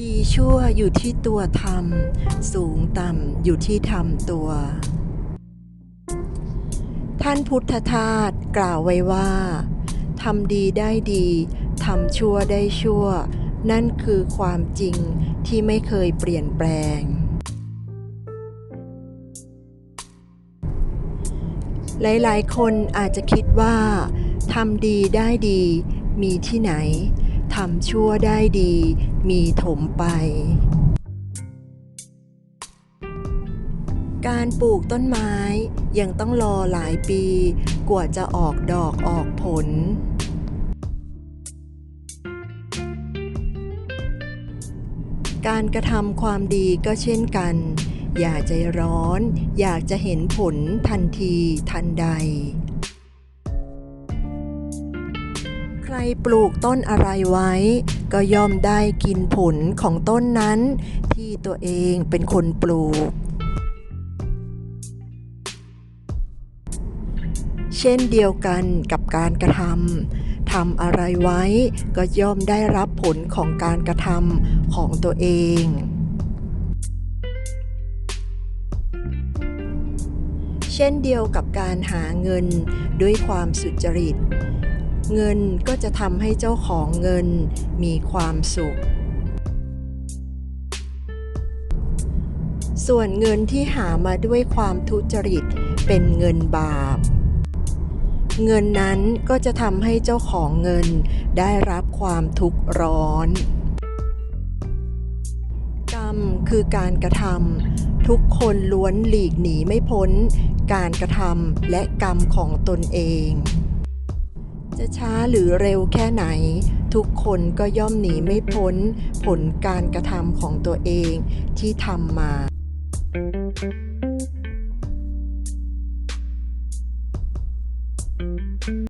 ดีชั่วอยู่ที่ตัวทำสูงต่ำอยู่ที่ทำตัว ท่านพุทธทาสกล่าวไว้ว่าทำดีได้ดีทำชั่วได้ชั่ว นั่นคือความจริงที่ไม่เคยเปลี่ยนแปลง หลายๆ คนอาจจะคิดว่าทำดีได้ดีมีที่ไหน ทำชั่วได้ดี มีถมไป การปลูกต้นไม้ยังต้องรอหลายปี กว่าจะออกดอกออกผล การกระทำความดีก็เช่นกัน อย่าใจร้อน อยากจะเห็นผลทันทีทันใด รปลูกต้นอะไรไว้ ก็ย่อมได้กินผลของต้นนั้น ที่ตัวเองเป็นคนปลูก เช่นเดียวกันกับการกระทำทำอะไรไว้ ก็ย่อมได้รับผลของการกระทำของตัวเองเช่นเดียวกับการหาเงินด้วยความสุจริต เงินก็จะทำให้เจ้าของเงินมีความสุข ส่วนเงินที่หามาด้วยความทุจริตเป็นเงินบาป เงินนั้นก็จะทำให้เจ้าของเงินได้รับความทุกข์ร้อน กรรมคือการกระทำทุกคนล้วนหลีกหนีไม่พ้น การกระทำและกรรมของตนเอง จะช้าหรือเร็วแค่ไหน ทุกคนก็ย่อมหนีไม่พ้น ผลการกระทำของตัวเองที่ทำมา